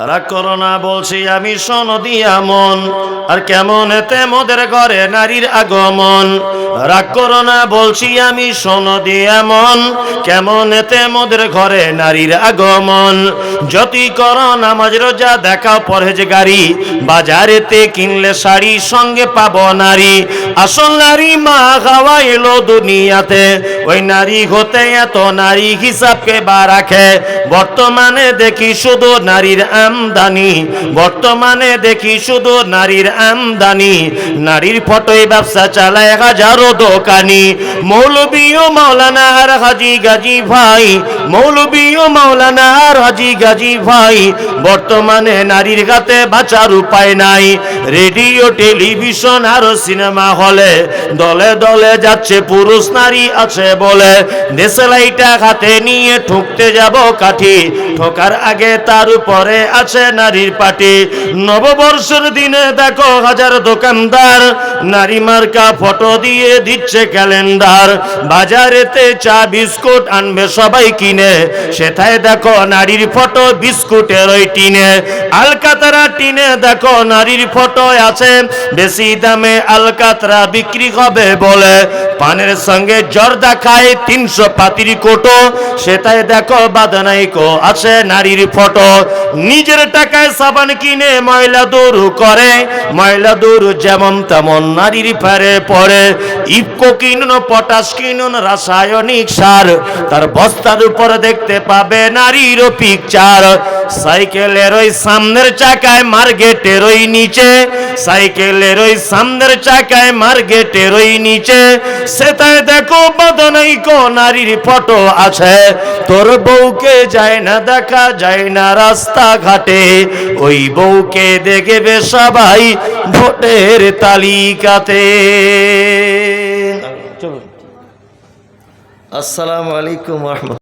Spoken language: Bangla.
রাগ করো না, বলছি আমি সনদি আমন আর কেমন এতে মোদের ঘরে নারীর আগমন। রাগ করো না, বলছি আমি সনদি এমন কেমন এতে মোদের ঘরে নারীর আগমন। যতই করো নামাজ, রোজা দেখাও পরহেজ গাড়ি বাজারেতে কিনলে শাড়ি সঙ্গে পাবো নারী। আসল নারী মা খাওয়া এলো দুনিয়াতে। ওই নারী হতে এত নারী হিসাবকে বা রাখে। বর্তমানে দেখি শুধু নারীর আমদানি। বর্তমানে দেখি শুধু নারীর আমদানি। নারীর ফটোয় ব্যবসা চালায় হাজারো দোকানি। মৌলবী মাওলানা আর হাজি গাজী ভাই। মৌলবী মাওলানা আর হাজি গাজী ভাই। বর্তমানে নারীর হাতে বাঁচার উপায় নাই। রেডিও, টেলিভিশন আর সিনেমা হলে দলে দলে যাচ্ছে পুরুষ নারী আছে বলে। দেশলাইটা হাতে নিয়ে ঠুকতে যাব কাঠি। ঠোকার আগে তার উপরে আছে নারীর পাটি। নববর্ষের দিনে দেখো হাজার দোকানদার নারী মার্কা ফটো দিয়ে দিচ্ছে ক্যালেন্ডার। বাজারেতে চা, বিস্কুট আনবে সবাই কিনে। সেথায় দেখো নারীর ফটো, বিস্কুটের ওই টিনে। আলকাতারা টিনে দেখো নারীর ফটো আছে। বেশি দামে আলকাতরা বিক্রি হবে বলে। পানের সঙ্গে জর্দা খায় তিনশো পাতির কোটো। সেটাই দেখো বাদনাইকো আছে নারীর ফটো। নিজের টাকায় সাবান কিনে ময়লা দূর করে। ময়লা দূর যেমন তেমন নারীর ফেরে পড়ে। ইফকো কিনুন, পটাশ কিনুন, রাসায়নিক সার। তার বস্তার উপর দেখতে পাবে নারীর পিকচার সাইকেলের ওই সামনের চাকায় ওই নিচে, সাইকেলের ওই সামনের চাকায় ওই নিচে। দেখো বদনাইকো নারীর ফটো আছে। তোর বউকে যায় না দেখা, যায় না রাস্তাঘাটে। ওই বউকে দেখবে সবাই ভোটের তালিকাতে। আসসালামু আলাইকুম